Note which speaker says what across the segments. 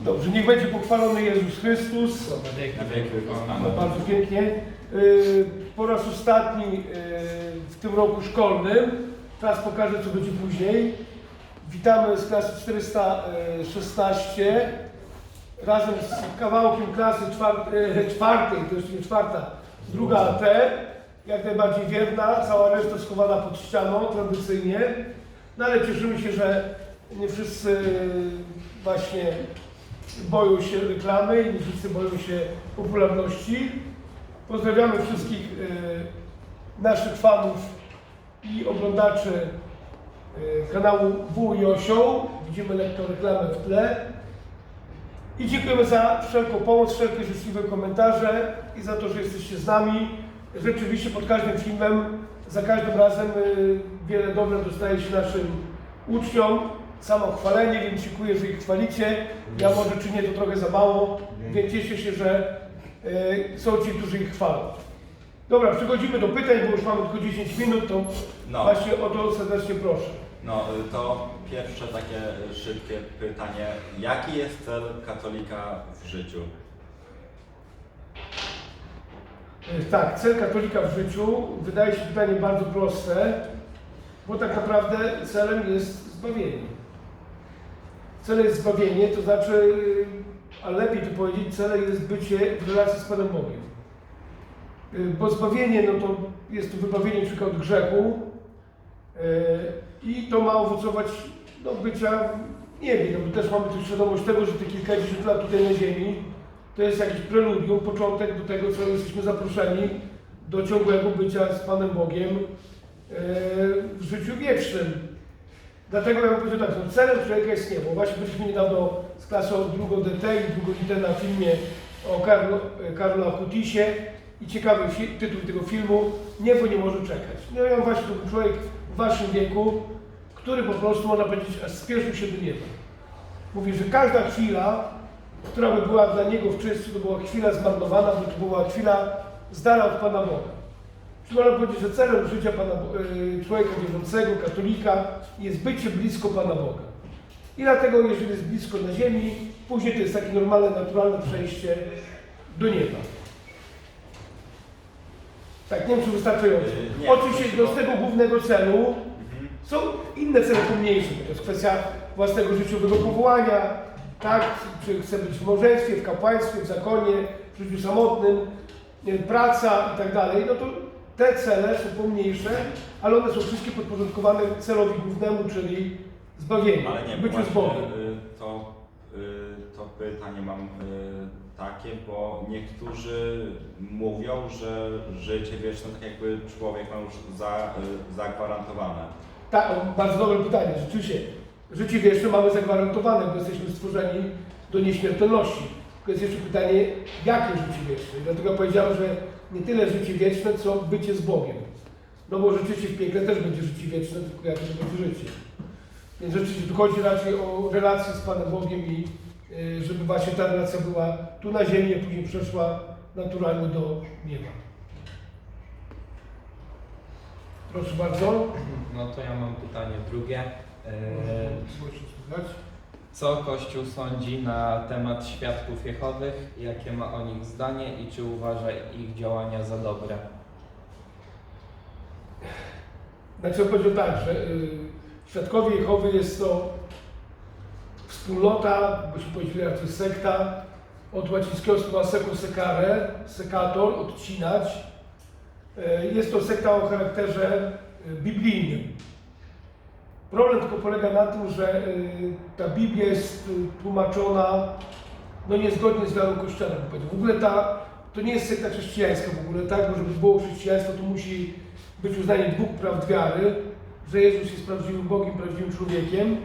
Speaker 1: Dobrze, niech będzie pochwalony Jezus Chrystus. No, bardzo pięknie. Y, Po raz ostatni y, w tym roku szkolnym. Teraz pokażę, co będzie później. Witamy z klasy 416 razem z kawałkiem klasy czwar- y, czwartej, to już nie czwarta, druga T, jak najbardziej wierna, cała reszta schowana pod ścianą tradycyjnie. No ale cieszymy się, że nie wszyscy właśnie boją się reklamy i nie wszyscy boją się popularności. Pozdrawiamy wszystkich e, naszych fanów i oglądaczy e, kanału W Josioł. Widzimy lekko reklamę w tle. I dziękujemy za wszelką pomoc, wszelkie życzliwe komentarze i za to, że jesteście z nami. Rzeczywiście pod każdym filmem, za każdym razem y, wiele dobra dostaje się naszym uczniom. Samo chwalenie, więc dziękuję, że ich chwalicie. Ja może czynię to trochę za mało, więc cieszę się, że y, są ci, którzy ich chwalą. Dobra, przechodzimy do pytań, bo już mamy tylko 10 minut, to
Speaker 2: No.
Speaker 1: właśnie o to serdecznie proszę.
Speaker 2: No, y, to pierwsze takie szybkie pytanie. Jaki jest cel katolika w życiu?
Speaker 1: E, Tak, cel katolika w życiu wydaje się pytanie bardzo proste, bo tak naprawdę celem jest zbawienie. Celem jest zbawienie, to znaczy, a lepiej to powiedzieć, celem jest bycie w relacji z Panem Bogiem. E, Bo zbawienie, no to jest to wybawienie człowieka od grzechu e, i to ma owocować no, bycia w niebie, no bo też mamy tu świadomość tego, że te kilkadziesiąt lat tutaj na ziemi to jest jakiś preludium, początek do tego, co jesteśmy zaproszeni do ciągłego bycia z Panem Bogiem w życiu wiecznym. Dlatego ja bym powiedział tak, no celem człowieka jest niebo. Właśnie byliśmy niedawno z klasą drugą DT i drugą IT na filmie o Karlo Akutisie i ciekawy tytuł tego filmu Niebo nie może czekać. No on właśnie to był człowiek w waszym wieku, który po prostu, można powiedzieć, spieszył się do nieba. Mówi, że każda chwila, która by była dla niego w czystcu, to była chwila zmarnowana, bo to była chwila z dala od Pana Boga. Można powiedzieć, że celem życia Pana, y, człowieka wierzącego, katolika jest bycie blisko Pana Boga. I dlatego, jeżeli jest blisko na ziemi, później to jest takie normalne, naturalne przejście do nieba. Tak, nie wiem, czy wystarczająco.
Speaker 2: Nie,
Speaker 1: Oczywiście do tego głównego celu
Speaker 2: Mhm.
Speaker 1: są inne cele pomniejsze, to jest kwestia własnego życiowego powołania, tak? Czy chce być w małżeństwie, w kapłaństwie, w zakonie, w życiu samotnym, praca i tak dalej, no to te cele są pomniejsze, ale one są wszystkie podporządkowane celowi głównemu, czyli zbawieniu,
Speaker 2: Ale nie,
Speaker 1: byciu z
Speaker 2: właśnie,
Speaker 1: Bogiem.
Speaker 2: y, to, y, to pytanie mam y, takie, bo niektórzy mówią, że życie wieczne tak jakby człowiek ma już za, y, zagwarantowane.
Speaker 1: Tak, o, bardzo dobre pytanie. Rzeczywiście, życie wieczne mamy zagwarantowane, bo jesteśmy stworzeni do nieśmiertelności. Tylko jest jeszcze pytanie, jakie życie wieczne? Dlatego powiedziałem, że nie tyle życie wieczne, co bycie z Bogiem. No bo rzeczywiście w piekle też będzie życie wieczne, tylko jakie to będzie życie. Więc rzeczywiście tu chodzi raczej o relację z Panem Bogiem i y, żeby właśnie ta relacja była tu na ziemi, a później przeszła naturalnie do nieba. Proszę bardzo.
Speaker 3: No to ja mam pytanie drugie. E,
Speaker 1: Głośno słychać.
Speaker 3: Co Kościół sądzi na temat świadków Jehowych? Jakie ma o nich zdanie i czy uważa ich działania za dobre?
Speaker 1: Znaczy powiedział tak, że y, Świadkowie Jehowy jest to wspólnota, byśmy powiedzieli, to sekta, od łacińskiego słowa seco secare, sekator, odcinać. Y, jest to sekta o charakterze y, biblijnym. Problem tylko polega na tym, że y, ta Biblia jest y, tłumaczona no niezgodnie z wiarą Kościoła. W ogóle ta, to nie jest sekta chrześcijańska w ogóle, tak? Bo żeby było chrześcijaństwo, to musi być uznanie dwóch prawd wiary, że Jezus jest prawdziwym Bogiem, prawdziwym człowiekiem,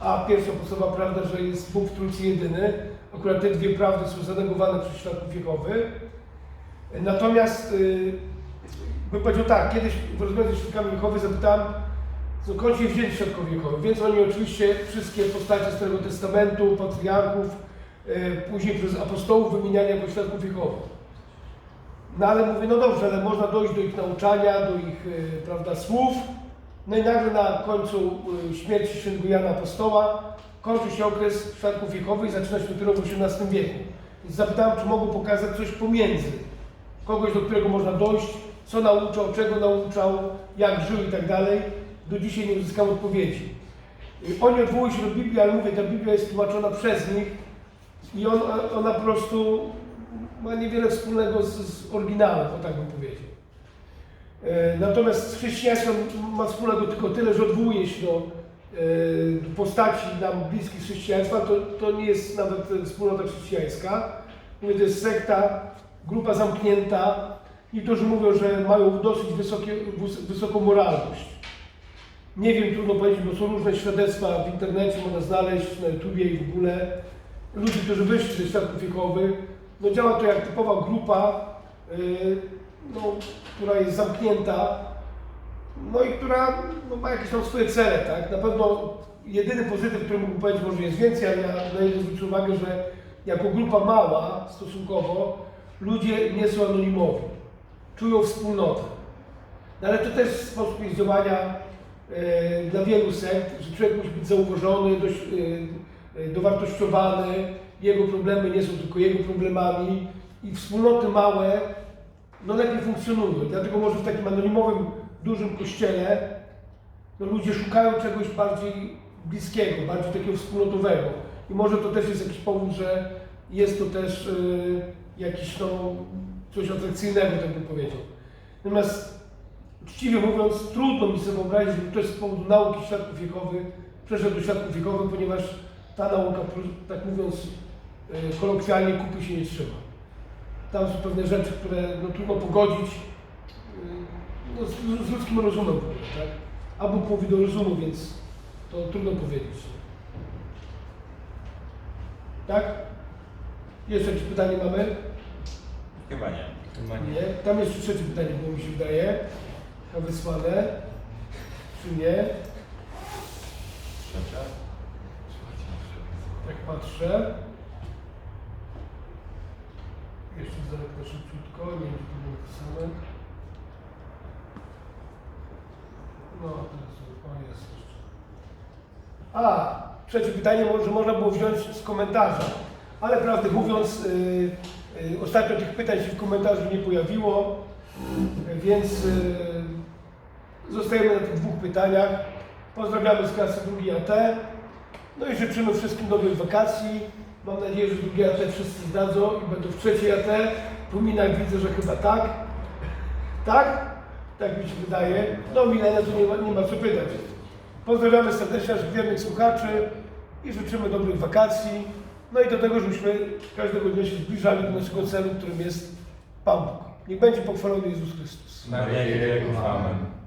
Speaker 1: a pierwsza podstawowa prawda, że jest Bóg w Trójcy jedyny. Akurat te dwie prawdy są zanegowane przez świadków Jehowy. Natomiast yy, bym powiedział tak, kiedyś w rozmowie z świadkami Jehowy zapytałem, skąd się wzięli świadkowie Jehowy. Więc oni oczywiście wszystkie postacie Starego Testamentu, patriarchów, yy, później przez apostołów wymieniali jako świadków Jehowy. No ale mówię, no dobrze, ale można dojść do ich nauczania, do ich y, prawda, słów. No i nagle na końcu y, śmierci świętego Jana Apostoła kończy się okres świadków Jehowy i zaczyna się dopiero w XVIII wieku. Więc zapytałem, czy mogą pokazać coś pomiędzy. Kogoś, do którego można dojść, co nauczał, czego nauczał, jak żył i tak dalej. Do dzisiaj nie uzyskałem odpowiedzi. Y, Oni odwołują się do Biblii, ale mówię, ta Biblia jest tłumaczona przez nich i on, ona po prostu ma niewiele wspólnego z, z oryginałem, o tak bym powiedział. E, Natomiast chrześcijaństwo ma wspólnego tylko tyle, że odwołuje się do, e, postaci nam bliskich chrześcijaństwa. To, to nie jest nawet wspólnota chrześcijańska. Mówię, to jest sekta, grupa zamknięta. Niektórzy mówią, że mają dosyć wysokie, wys- wysoką moralność. Nie wiem, trudno powiedzieć, bo są różne świadectwa w internecie, można znaleźć na YouTubie i w ogóle. Ludzi, którzy wyszli ze. No działa to jak typowa grupa, yy, no, która jest zamknięta, no i która no, ma jakieś tam swoje cele, tak? Na pewno jedyny pozytyw, który mógłbym powiedzieć, może jest więcej, ale ja na jedno zwrócę uwagę, że jako grupa mała stosunkowo, ludzie nie są anonimowi, czują wspólnotę. No ale to też sposób jest działania dla wielu sekt, że człowiek musi być zauważony, dość, e, e, dowartościowany, jego problemy nie są tylko jego problemami i wspólnoty małe no lepiej funkcjonują. Dlatego może w takim anonimowym, dużym kościele no ludzie szukają czegoś bardziej bliskiego, bardziej takiego wspólnotowego. I może to też jest jakiś powód, że jest to też y, jakiś no, coś atrakcyjnego, tak bym powiedział. Natomiast uczciwie mówiąc, trudno mi sobie wyobrazić, że ktoś z powodu nauki świadków wiekowych przeszedł do świadków wiekowych, ponieważ ta nauka, tak mówiąc y, kolokwialnie, kupy się nie trzyma. Tam są pewne rzeczy, które no, trudno pogodzić y, no, z, z ludzkim rozumem, tak? A Bóg mówi do rozumu, więc to trudno powiedzieć. Tak? Jeszcze jakieś pytanie mamy?
Speaker 2: Chyba nie.
Speaker 3: Chyba nie.
Speaker 1: Nie. Tam jeszcze trzecie pytanie było, mi się wydaje. A wysłane. Czy nie?
Speaker 2: Trzecia?
Speaker 1: Tak patrzę. Jeszcze zerknę szybciutko, nie wiem, czy to napisane. No, teraz o, jest jeszcze. A, trzecie pytanie, może można było wziąć z komentarza. Ale prawdę mówiąc, yy, yy, ostatnio tych pytań się w komentarzu nie pojawiło, więc yy, zostajemy na tych dwóch pytaniach. Pozdrawiamy z klasy drugiej AT. No i życzymy wszystkim dobrych wakacji. Mam nadzieję, że drugie AT wszyscy zdadzą i będą w trzeciej AT. Po minach widzę, że chyba tak. Tak? Tak mi się wydaje. No Milena tu nie ma, nie ma co pytać. Pozdrawiamy serdecznie naszych wiernych słuchaczy i życzymy dobrych wakacji. No i do tego, żebyśmy każdego dnia się zbliżali do naszego celu, którym jest Pan Bóg. Niech będzie pochwalony Jezus Chrystus.
Speaker 3: Na
Speaker 2: wieki wieków. Amen.